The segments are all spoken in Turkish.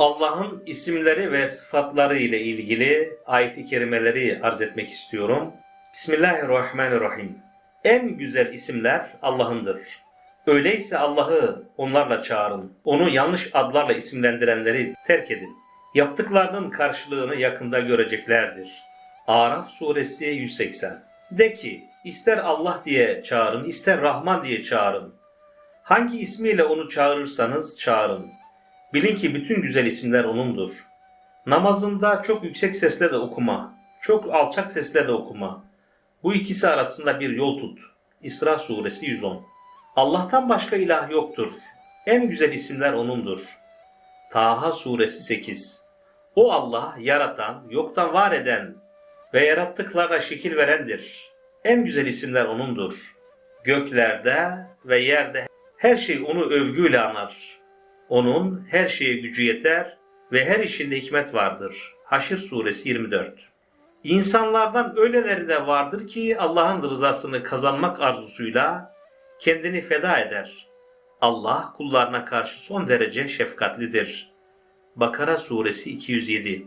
Allah'ın isimleri ve sıfatları ile ilgili ayet-i kerimeleri arz etmek istiyorum. Bismillahirrahmanirrahim. En güzel isimler Allah'ındır. Öyleyse Allah'ı onlarla çağırın. Onu yanlış adlarla isimlendirenleri terk edin. Yaptıklarının karşılığını yakında göreceklerdir. Araf suresi 180. De ki, ister Allah diye çağırın, ister Rahman diye çağırın. Hangi ismiyle onu çağırırsanız çağırın. Bilin ki bütün güzel isimler O'nundur. Namazında çok yüksek sesle de okuma, çok alçak sesle de okuma. Bu ikisi arasında bir yol tut. İsra suresi 110. Allah'tan başka ilah yoktur. En güzel isimler O'nundur. Taha suresi 8. O Allah yaratan, yoktan var eden ve yarattıklarına şekil verendir. En güzel isimler O'nundur. Göklerde ve yerde her şey O'nu övgüyle anar. Onun her şeye gücü yeter ve her işinde hikmet vardır. Haşr suresi 24. İnsanlardan öyleleri de vardır ki Allah'ın rızasını kazanmak arzusuyla kendini feda eder. Allah kullarına karşı son derece şefkatlidir. Bakara suresi 207.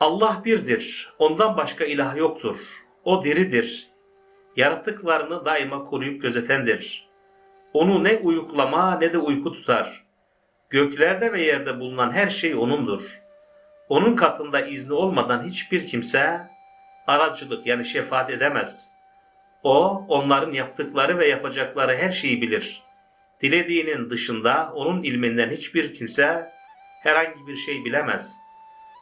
Allah birdir. Ondan başka ilah yoktur. O diridir. Yarattıklarını daima koruyup gözetendir. Onu ne uyuklama ne de uyku tutar. Göklerde ve yerde bulunan her şey O'nundur. Onun katında izni olmadan hiçbir kimse aracılık yani şefaat edemez. O, onların yaptıkları ve yapacakları her şeyi bilir. Dilediğinin dışında onun ilminden hiçbir kimse herhangi bir şey bilemez.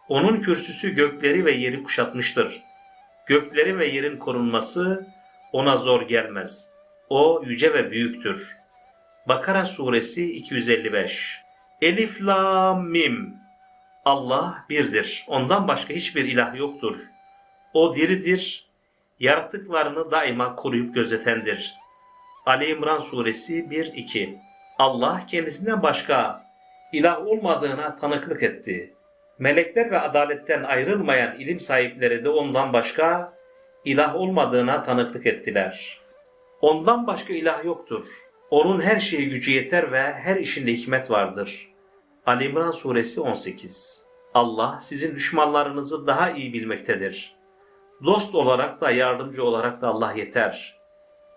Onun kürsüsü gökleri ve yeri kuşatmıştır. Gökleri ve yerin korunması ona zor gelmez. O yüce ve büyüktür. Bakara suresi 255 Elif Lam Mim Allah birdir. Ondan başka hiçbir ilah yoktur. O diridir. Yaratıklarını daima koruyup gözetendir. Ali İmran suresi 1-2 Allah kendisinden başka ilah olmadığına tanıklık etti. Melekler ve adaletten ayrılmayan ilim sahipleri de ondan başka ilah olmadığına tanıklık ettiler. Ondan başka ilah yoktur. Onun her şeye gücü yeter ve her işinde hikmet vardır. Ali İmran suresi 18 Allah sizin düşmanlarınızı daha iyi bilmektedir. Dost olarak da yardımcı olarak da Allah yeter.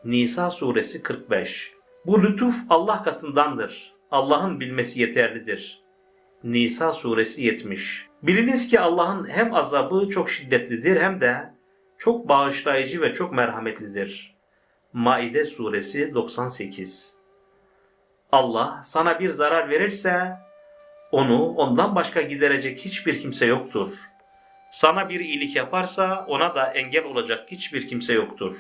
Nisa suresi 45 Bu lütuf Allah katındandır. Allah'ın bilmesi yeterlidir. Nisa suresi 70 Biliniz ki Allah'ın hem azabı çok şiddetlidir hem de çok bağışlayıcı ve çok merhametlidir. Maide suresi 98 Allah sana bir zarar verirse onu ondan başka giderecek hiçbir kimse yoktur. Sana bir iyilik yaparsa ona da engel olacak hiçbir kimse yoktur.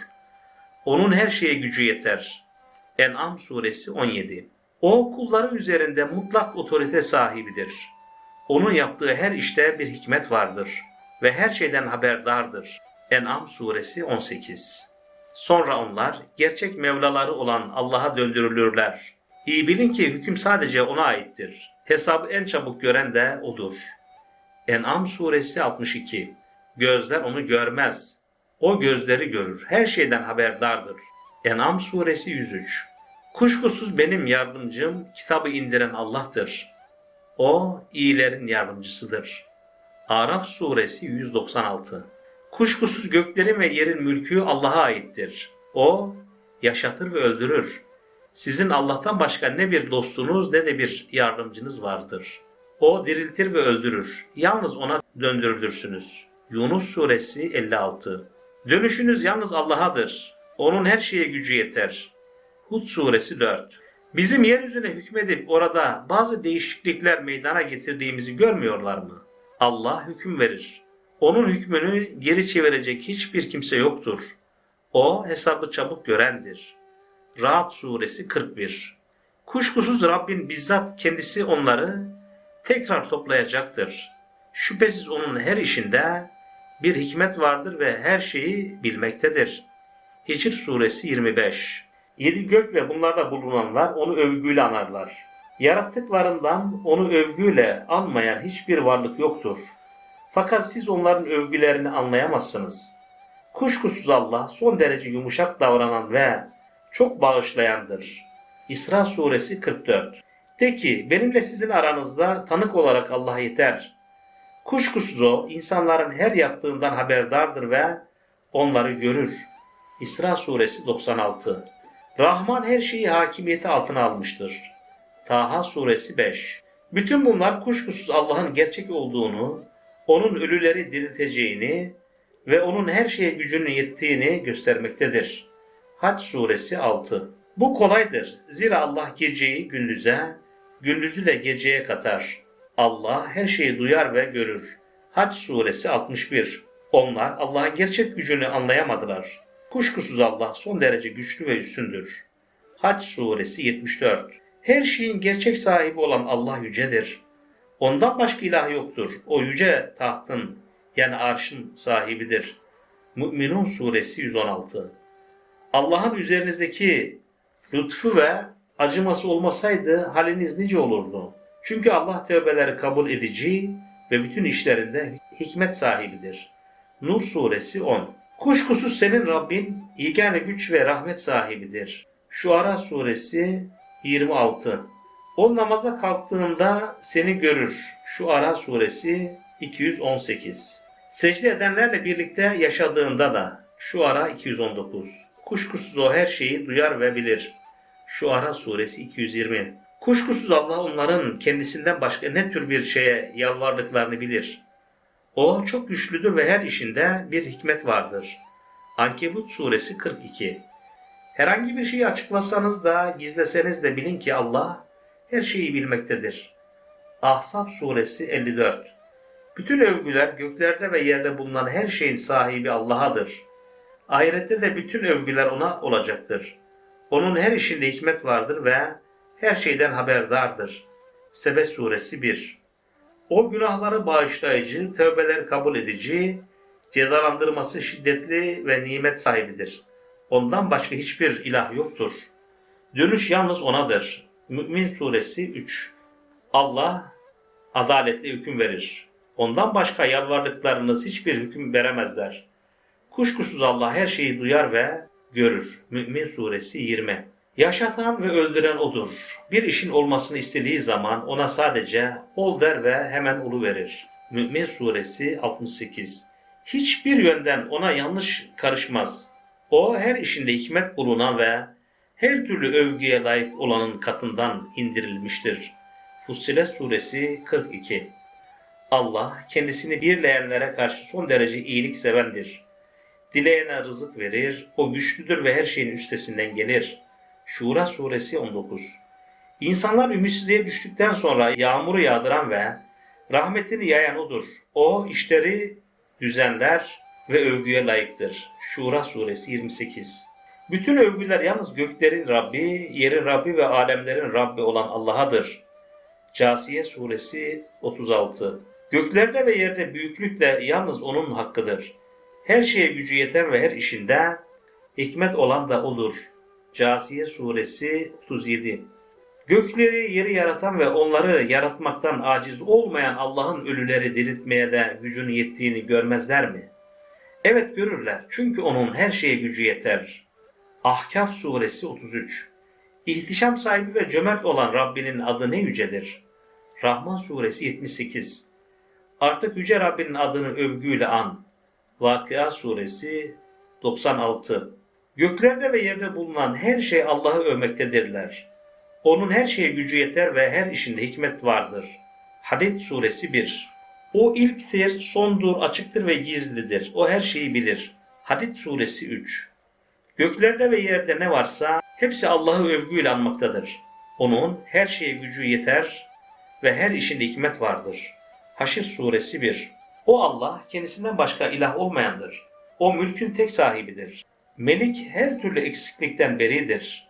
Onun her şeye gücü yeter. En'am suresi 17 O kulları üzerinde mutlak otorite sahibidir. Onun yaptığı her işte bir hikmet vardır ve her şeyden haberdardır. En'am suresi 18 Sonra onlar gerçek Mevlaları olan Allah'a döndürülürler. İyi bilin ki hüküm sadece ona aittir. Hesabı en çabuk gören de O'dur. En'am suresi 62 Gözler onu görmez. O gözleri görür. Her şeyden haberdardır. En'am suresi 103 Kuşkusuz benim yardımcım kitabı indiren Allah'tır. O iyilerin yardımcısıdır. Araf suresi 196 Kuşkusuz göklerin ve yerin mülkü Allah'a aittir. O yaşatır ve öldürür. Sizin Allah'tan başka ne bir dostunuz ne de bir yardımcınız vardır. O diriltir ve öldürür. Yalnız ona döndürülürsünüz. Yunus suresi 56 Dönüşünüz yalnız Allah'adır. Onun her şeye gücü yeter. Hud suresi 4 Bizim yeryüzüne hükmedip orada bazı değişiklikler meydana getirdiğimizi görmüyorlar mı? Allah hüküm verir. Onun hükmünü geri çevirecek hiçbir kimse yoktur. O hesabı çabuk görendir. Rahat suresi 41 Kuşkusuz Rabbin bizzat kendisi onları tekrar toplayacaktır. Şüphesiz onun her işinde bir hikmet vardır ve her şeyi bilmektedir. Hicr suresi 25 Yedi gök ve bunlarda bulunanlar onu övgüyle anarlar. Yarattıklarından onu övgüyle anmayan hiçbir varlık yoktur. Fakat siz onların övgülerini anlayamazsınız. Kuşkusuz Allah son derece yumuşak davranan ve çok bağışlayandır. İsra suresi 44 De ki benimle sizin aranızda tanık olarak Allah yeter. Kuşkusuz o insanların her yaptığından haberdardır ve onları görür. İsra suresi 96 Rahman her şeyi hakimiyeti altına almıştır. Taha suresi 5 Bütün bunlar kuşkusuz Allah'ın gerçek olduğunu, onun ölüleri dirilteceğini ve onun her şeye gücünün yettiğini göstermektedir. Hac suresi 6 Bu kolaydır. Zira Allah geceyi gündüze, gündüzü de geceye katar. Allah her şeyi duyar ve görür. Hac suresi 61 Onlar Allah'ın gerçek gücünü anlayamadılar. Kuşkusuz Allah son derece güçlü ve üstündür. Hac suresi 74 Her şeyin gerçek sahibi olan Allah yücedir. Ondan başka ilah yoktur. O yüce tahtın yani arşın sahibidir. Mü'minun suresi 116 Allah'ın üzerinizdeki lütfu ve acıması olmasaydı haliniz nice olurdu. Çünkü Allah tövbeleri kabul edici ve bütün işlerinde hikmet sahibidir. Nur suresi 10 Kuşkusuz senin Rabbin yegane güç ve rahmet sahibidir. Şuara suresi 26 O namaza kalktığında seni görür. Şuara suresi 218 Secde edenlerle birlikte yaşadığında da Şuara 219 Kuşkusuz o her şeyi duyar ve bilir. Şuara suresi 220 Kuşkusuz Allah onların kendisinden başka ne tür bir şeye yalvardıklarını bilir. O çok güçlüdür ve her işinde bir hikmet vardır. Ankebut suresi 42 Herhangi bir şeyi açıklasanız da gizleseniz de bilin ki Allah her şeyi bilmektedir. Ahzab suresi 54 Bütün övgüler göklerde ve yerde bulunan her şeyin sahibi Allah'adır. Ahirette de bütün övgüler ona olacaktır. Onun her işinde hikmet vardır ve her şeyden haberdardır. Sebe suresi 1 O günahları bağışlayıcı, tövbeleri kabul edici, cezalandırması şiddetli ve nimet sahibidir. Ondan başka hiçbir ilah yoktur. Dönüş yalnız O'nadır. Mü'min suresi 3 Allah adaletle hüküm verir. Ondan başka yalvardıklarınız hiçbir hüküm veremezler. Kuşkusuz Allah her şeyi duyar ve görür. Mü'min suresi 20 Yaşatan ve öldüren O'dur. Bir işin olmasını istediği zaman ona sadece ol der ve hemen ulu verir. Mü'min suresi 68 Hiçbir yönden ona yanlış karışmaz. O her işinde hikmet bulunan ve her türlü övgüye layık olanın katından indirilmiştir. Fussilet suresi 42 Allah kendisini birleyenlere karşı son derece iyilik sevendir. Dileyene rızık verir, o güçlüdür ve her şeyin üstesinden gelir. Şura suresi 19 İnsanlar ümitsizliğe düştükten sonra yağmuru yağdıran ve rahmetini yayan odur. O işleri düzenler ve övgüye layıktır. Şura suresi 28 Bütün övgüler yalnız göklerin Rabbi, yerin Rabbi ve alemlerin Rabbi olan Allah'adır. Casiye suresi 36 Göklerde ve yerde büyüklük de yalnız O'nun hakkıdır. Her şeye gücü yeten ve her işinde hikmet olan da O'dur. Casiye suresi 37 Gökleri yeri yaratan ve onları yaratmaktan aciz olmayan Allah'ın ölüleri diriltmeye de gücünün yettiğini görmezler mi? Evet görürler çünkü onun her şeye gücü yeter. Ahkaf suresi 33 İhtişam sahibi ve cömert olan Rabbinin adı ne yücedir? Rahman suresi 78 Artık yüce Rabbinin adını övgüyle an. Vakıa suresi 96 Göklerde ve yerde bulunan her şey Allah'ı övmektedirler. Onun her şeye gücü yeter ve her işinde hikmet vardır. Hadid suresi 1 O ilktir, sondur, açıktır ve gizlidir. O her şeyi bilir. Hadid suresi 3 Göklerde ve yerde ne varsa hepsi Allah'ı övgüyle anmaktadır. Onun her şeye gücü yeter ve her işinde hikmet vardır. Haşr suresi 1 O Allah kendisinden başka ilah olmayandır. O mülkün tek sahibidir. Melik her türlü eksiklikten beridir.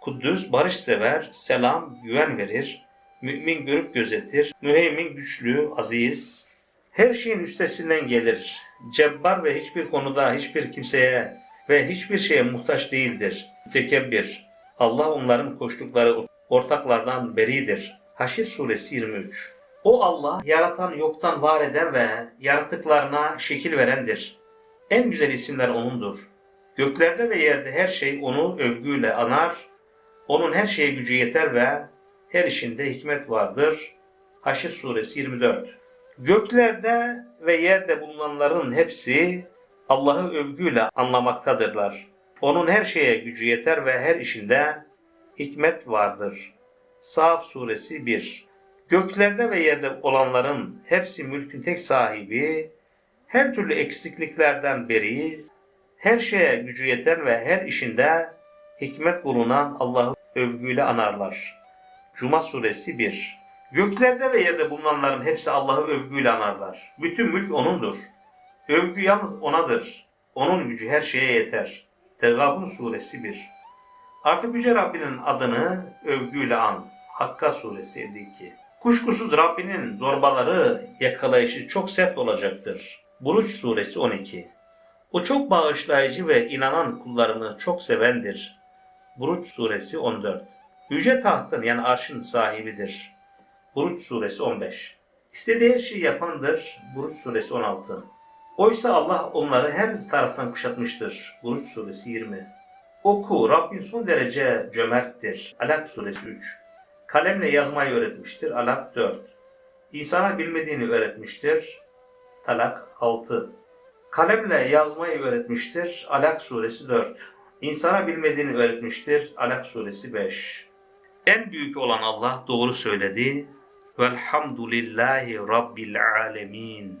Kuddüs barış sever, selam güven verir. Mümin görüp gözetir. Müheymin güçlü, aziz. Her şeyin üstesinden gelir. Cebbar ve hiçbir konuda hiçbir kimseye ve hiçbir şeye muhtaç değildir. Mütekebbir. Allah onların koştukları ortaklardan beridir. Haşir suresi 23 O Allah yaratan yoktan var eden ve yaratıklarına şekil verendir. En güzel isimler O'nundur. Göklerde ve yerde her şey O'nu övgüyle anar, O'nun her şeye gücü yeter ve her işinde hikmet vardır. Haşr suresi 24. Göklerde ve yerde bulunanların hepsi Allah'ı övgüyle anlamaktadırlar. Onun her şeye gücü yeter ve her işinde hikmet vardır. Saf suresi 1. Göklerde ve yerde olanların hepsi mülkün tek sahibi, her türlü eksikliklerden beri, her şeye gücü yeter ve her işinde hikmet bulunan Allah'ı övgüyle anarlar. Cuma suresi 1. Göklerde ve yerde bulunanların hepsi Allah'ı övgüyle anarlar. Bütün mülk O'nundur. Övgü yalnız O'nadır. O'nun gücü her şeye yeter. Tegabun suresi 1. Artık Yüce Rabbinin adını övgüyle an. Hakka suresi 52. Kuşkusuz Rabbinin zorbaları yakalayışı çok sert olacaktır. Buruç suresi 12. O çok bağışlayıcı ve inanan kullarını çok sevendir. Buruç suresi 14. Yüce tahtın yani arşın sahibidir. Buruç suresi 15. İstediği her şeyi yapandır. Buruç suresi 16. Oysa Allah onları her taraftan kuşatmıştır. Buruç suresi 20. Oku, Rabbin son derece cömerttir. Alak suresi 3. Kalemle yazmayı öğretmiştir. Alak 4. İnsana bilmediğini öğretmiştir. Talak 6. Kalemle yazmayı öğretmiştir. Alak suresi 4. İnsana bilmediğini öğretmiştir. Alak suresi 5. En büyük olan Allah doğru söyledi. Velhamdülillahi Rabbil alemin.